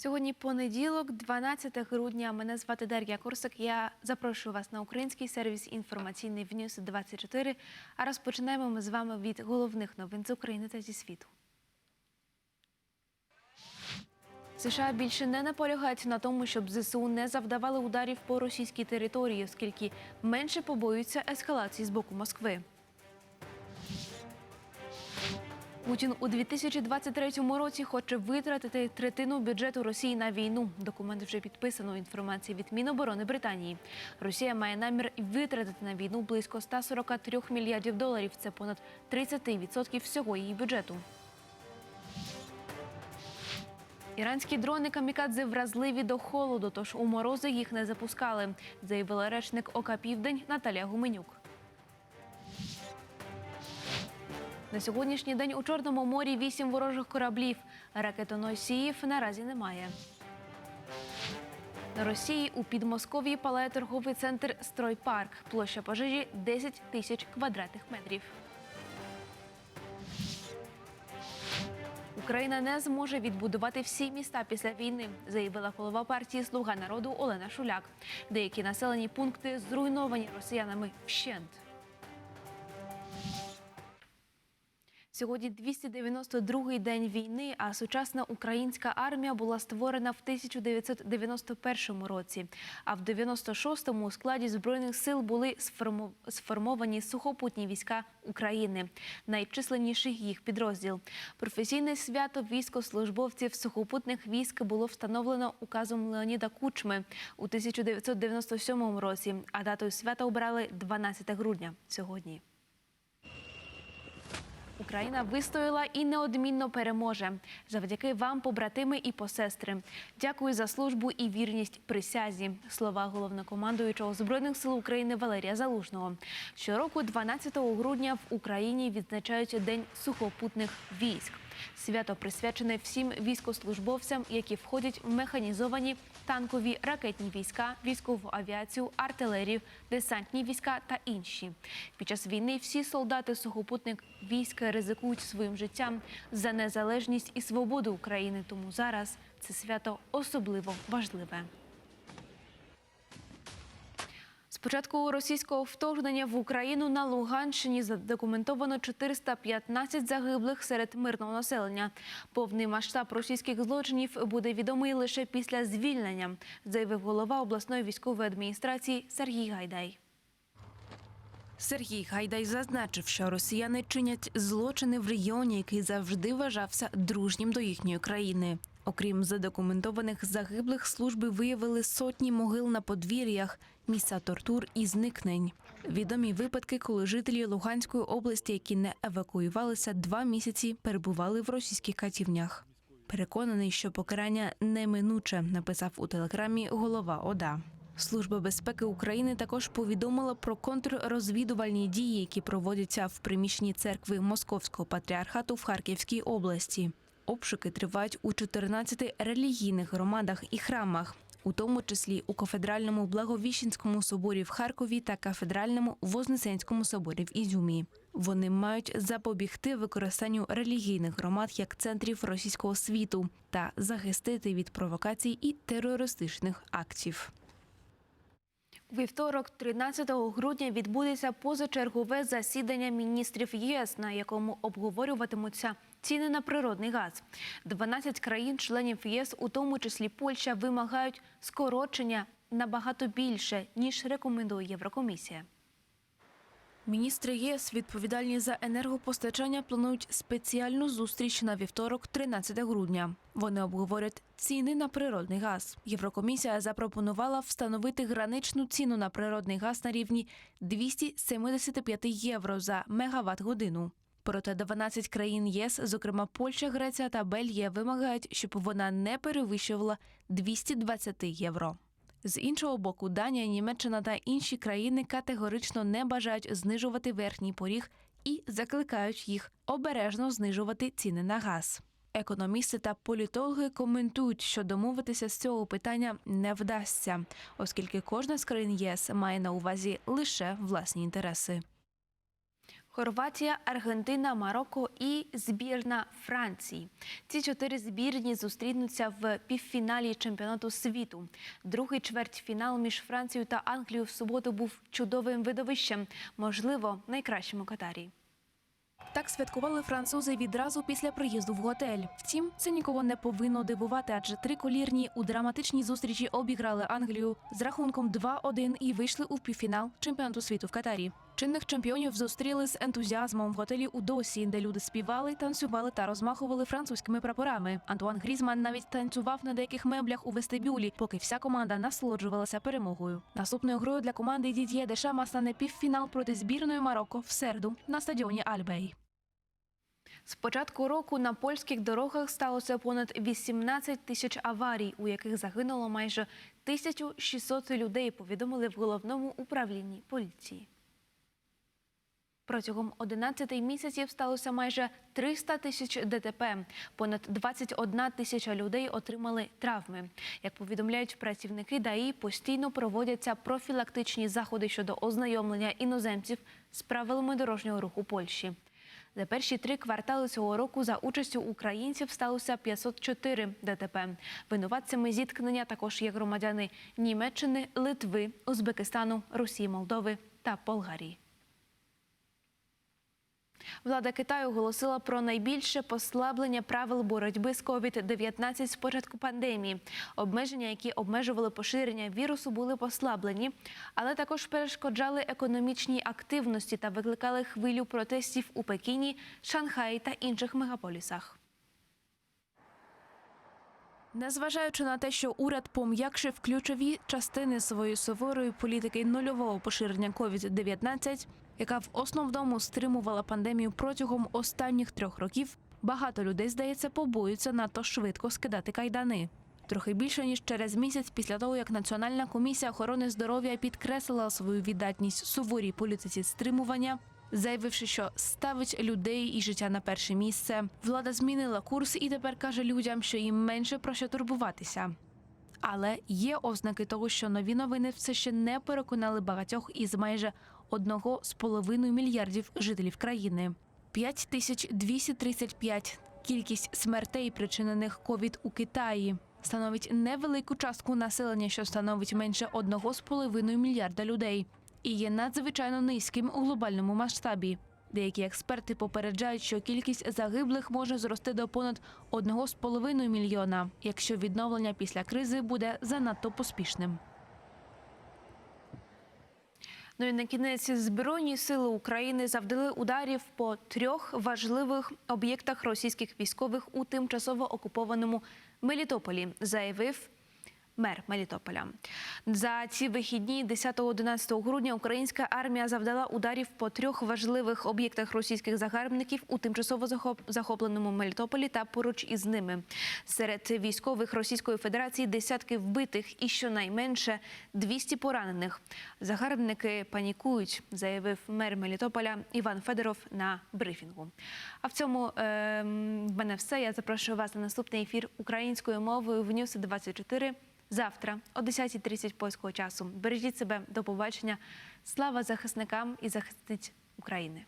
Сьогодні понеділок, 12 грудня. Мене звати Дар'я Курсик. Я запрошую вас на український сервіс інформаційний в Ньюс 24. А розпочинаємо ми з вами від головних новин з України та зі світу. США більше не наполягають на тому, щоб ЗСУ не завдавали ударів по російській території, оскільки менше побоюються ескалації з боку Москви. Путін у 2023 році хоче витратити третину бюджету Росії на війну. Документ вже підписано. Інформації від Міноборони Британії. Росія має намір витратити на війну близько 143 мільярдів доларів. Це понад 30% всього її бюджету. Іранські дрони камікадзе вразливі до холоду, тож у морози їх не запускали, заявила речник ОК Південь Наталія Гуменюк. На сьогоднішній день у Чорному морі вісім ворожих кораблів. Ракетоносіїв наразі немає. На Росії у Підмосков'ї палає торговий центр Стройпарк. Площа пожежі 10 тисяч квадратних метрів. Україна не зможе відбудувати всі міста після війни, заявила голова партії Слуга народу Олена Шуляк. Деякі населені пункти зруйновані росіянами вщент. Сьогодні 292-й день війни, а сучасна українська армія була створена в 1991 році. А в 96-му у складі збройних сил були сформовані сухопутні війська України, найчисленніший їх підрозділ. Професійне свято військовослужбовців сухопутних військ було встановлено указом Леоніда Кучми у 1997 році. А датою свята обрали 12 грудня сьогодні. Україна вистояла і неодмінно переможе. Завдяки вам, побратими і посестри. Дякую за службу і вірність присязі. Слова головнокомандуючого збройних сил України Валерія Залужного. Щороку, 12 грудня, в Україні відзначають День сухопутних військ. Свято присвячене всім військовослужбовцям, які входять в механізовані танкові ракетні війська, військову авіацію, артилерію, десантні війська та інші. Під час війни всі солдати сухопутних військ ризикують своїм життям за незалежність і свободу України. Тому зараз це свято особливо важливе. З початку російського вторгнення в Україну на Луганщині задокументовано 415 загиблих серед мирного населення. Повний масштаб російських злочинів буде відомий лише після звільнення, заявив голова обласної військової адміністрації Сергій Гайдай. Сергій Гайдай зазначив, що росіяни чинять злочини в регіоні, який завжди вважався дружнім до їхньої країни. Окрім задокументованих загиблих, служби виявили сотні могил на подвір'ях, місця тортур і зникнень. Відомі випадки, коли жителі Луганської області, які не евакуювалися два місяці, перебували в російських катівнях. Переконаний, що покарання неминуче, написав у телеграмі голова ОДА. Служба безпеки України також повідомила про контррозвідувальні дії, які проводяться в приміщенні церкви Московського патріархату в Харківській області. Обшуки тривають у 14 релігійних громадах і храмах, у тому числі у кафедральному Благовіщенському соборі в Харкові та кафедральному Вознесенському соборі в Ізюмі. Вони мають запобігти використанню релігійних громад як центрів російського світу та захистити від провокацій і терористичних актів. Вівторок, 13 грудня, відбудеться позачергове засідання міністрів ЄС, на якому обговорюватимуться ціни на природний газ. 12 країн-членів ЄС, у тому числі Польща, вимагають скорочення набагато більше ніж рекомендує Єврокомісія. Міністри ЄС, відповідальні за енергопостачання, планують спеціальну зустріч на вівторок, 13 грудня. Вони обговорять ціни на природний газ. Єврокомісія запропонувала встановити граничну ціну на природний газ на рівні 275 євро за мегаватт годину. Проте 12 країн ЄС, зокрема Польща, Греція та Бельгія, вимагають, щоб вона не перевищувала 220 євро. З іншого боку, Данія, Німеччина та інші країни категорично не бажають знижувати верхній поріг і закликають їх обережно знижувати ціни на газ. Економісти та політологи коментують, що домовитися з цього питання не вдасться, оскільки кожна з країн ЄС має на увазі лише власні інтереси. Хорватія, Аргентина, Марокко і збірна Франції. Ці чотири збірні зустрінуться в півфіналі чемпіонату світу. Другий чвертьфінал між Францією та Англією в суботу був чудовим видовищем, можливо, найкращим у Катарі. Так святкували французи відразу після приїзду в готель. Втім, це нікого не повинно дивувати, адже три колірні у драматичній зустрічі обіграли Англію з рахунком 2-1 і вийшли у півфінал чемпіонату світу в Катарі. Чинних чемпіонів зустріли з ентузіазмом в готелі у Досі, де люди співали, танцювали та розмахували французькими прапорами. Антуан Грізман навіть танцював на деяких меблях у вестибюлі, поки вся команда насолоджувалася перемогою. Наступною грою для команди Дід'є Дешама стане півфінал проти збірної Марокко в середу на стадіоні Альбей. З початку року на польських дорогах сталося понад 18 тисяч аварій, у яких загинуло майже 1600 людей, повідомили в головному управлінні поліції. Протягом 11 місяців сталося майже 300 тисяч ДТП. Понад 21 тисяча людей отримали травми. Як повідомляють працівники ДАІ, постійно проводяться профілактичні заходи щодо ознайомлення іноземців з правилами дорожнього руху Польщі. За перші три квартали цього року за участю українців сталося 504 ДТП. Винуватцями зіткнення також є громадяни Німеччини, Литви, Узбекистану, Росії, Молдови та Болгарії. Влада Китаю оголосила про найбільше послаблення правил боротьби з COVID-19 з початку пандемії. Обмеження, які обмежували поширення вірусу, були послаблені, але також перешкоджали економічній активності та викликали хвилю протестів у Пекіні, Шанхаї та інших мегаполісах. Незважаючи на те, що уряд пом'якшив ключові частини своєї суворої політики нульового поширення COVID-19, яка в основному стримувала пандемію протягом останніх трьох років, багато людей, здається, побоюються надто швидко скидати кайдани. Трохи більше ніж через місяць після того, як Національна комісія охорони здоров'я підкреслила свою віддатність суворій політиці стримування, заявивши, що ставить людей і життя на перше місце. Влада змінила курс і тепер каже людям, що їм менше про що турбуватися. Але є ознаки того, що нові новини все ще не переконали багатьох із майже одного з половиною мільярдів жителів країни. 5235 кількість смертей, причинених ковід у Китаї, становить невелику частку населення, що становить менше одного з половиною мільярда людей, і є надзвичайно низьким у глобальному масштабі. Деякі експерти попереджають, що кількість загиблих може зрости до понад 1,5 мільйона, якщо відновлення після кризи буде занадто поспішним. Ну і на кінець збройні сили України завдали ударів по трьох важливих об'єктах російських військових у тимчасово окупованому Мелітополі, заявив. Мер Мелітополя за ці вихідні 10-11 грудня українська армія завдала ударів по трьох важливих об'єктах російських загарбників у тимчасово захоп- захопленому Мелітополі та поруч із ними. Серед військових Російської Федерації десятки вбитих і щонайменше 200 поранених. Загарбники панікують, заявив мер Мелітополя Іван Федоров на брифінгу. А в цьому е, в мене все. Я запрошую вас на наступний ефір українською мовою в Ньюс 24 завтра о 10.30 польського часу. Бережіть себе, до побачення. Слава захисникам і захистить України.